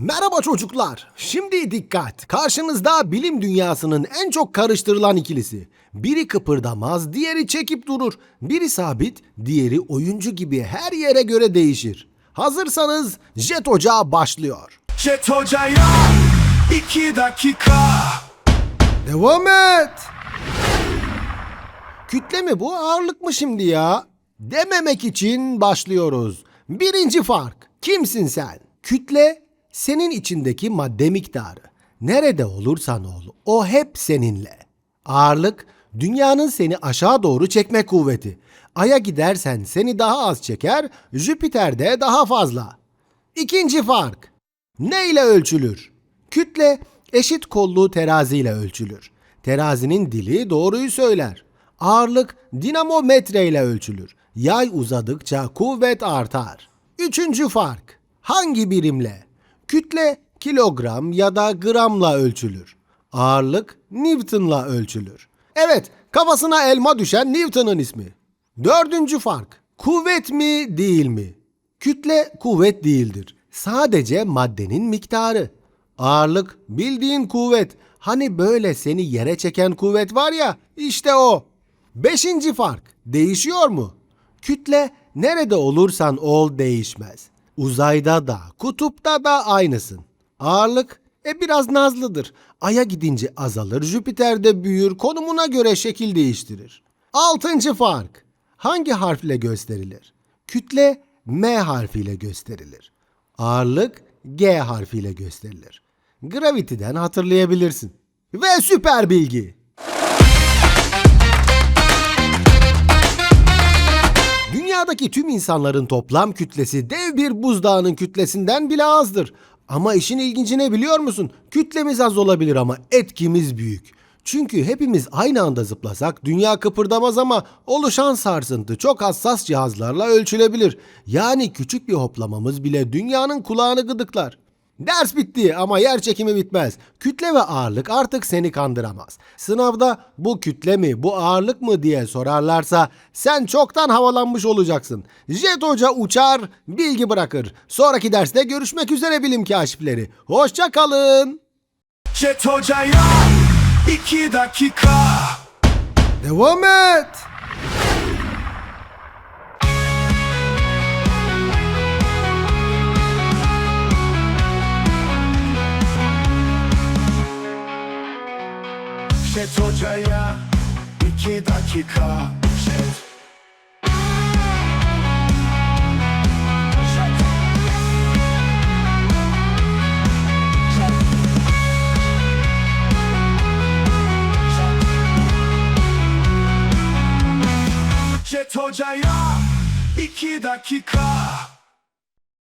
Merhaba çocuklar. Şimdi dikkat. Karşınızda bilim dünyasının en çok karıştırılan ikilisi. Biri kıpırdamaz, diğeri çekip durur. Biri sabit, diğeri oyuncu gibi her yere göre değişir. Hazırsanız Jet Ocağı başlıyor. Jet Hoca'ya iki dakika Devam et. Kütle mi bu ağırlık mı şimdi ya? Dememek için başlıyoruz. Birinci fark. Kimsin sen? Kütle senin içindeki madde miktarı. Nerede olursan ol o hep seninle. Ağırlık dünyanın seni aşağı doğru çekme kuvveti. Ay'a gidersen seni daha az çeker, Jüpiter'de daha fazla. İkinci fark. Ne ile ölçülür? Kütle eşit kollu teraziyle ölçülür. Terazinin dili doğruyu söyler. Ağırlık dinamometre ile ölçülür. Yay uzadıkça kuvvet artar. Üçüncü fark. Hangi birimle? Kütle kilogram ya da gramla ölçülür. Ağırlık Newton'la ölçülür. Evet, kafasına elma düşen Newton'un ismi. Dördüncü fark. Kuvvet mi değil mi? Kütle kuvvet değildir. Sadece maddenin miktarı. Ağırlık bildiğin kuvvet. Hani böyle seni yere çeken kuvvet var ya işte o. Beşinci fark. Değişiyor mu? Kütle nerede olursan ol değişmez. Uzayda da kutupta da aynısın. Ağırlık e biraz nazlıdır. Ay'a gidince azalır, Jüpiter'de büyür, konumuna göre şekil değiştirir. Altıncı fark. Hangi harfle gösterilir? Kütle M harfiyle gösterilir. Ağırlık G harfiyle gösterilir. Gravity'den hatırlayabilirsin. Ve süper bilgi. Dünyadaki tüm insanların toplam kütlesi dev bir buzdağının kütlesinden bile azdır. Ama işin ilginci ne biliyor musun? Kütlemiz az olabilir ama etkimiz büyük. Çünkü hepimiz aynı anda zıplasak dünya kıpırdamaz ama oluşan sarsıntı çok hassas cihazlarla ölçülebilir. Yani küçük bir hoplamamız bile dünyanın kulağını gıdıklar. Ders bitti ama yer çekimi bitmez. Kütle ve ağırlık artık seni kandıramaz. Sınavda bu kütle mi, bu ağırlık mı diye sorarlarsa sen çoktan havalanmış olacaksın. Jet Hoca uçar, bilgi bırakır. Sonraki derste görüşmek üzere bilim kaşifleri. Hoşça kalın. Jet Hoca'ya iki dakika Devam et. Jet Hoca'ya iki dakika Jet Jet Hoca'ya iki dakika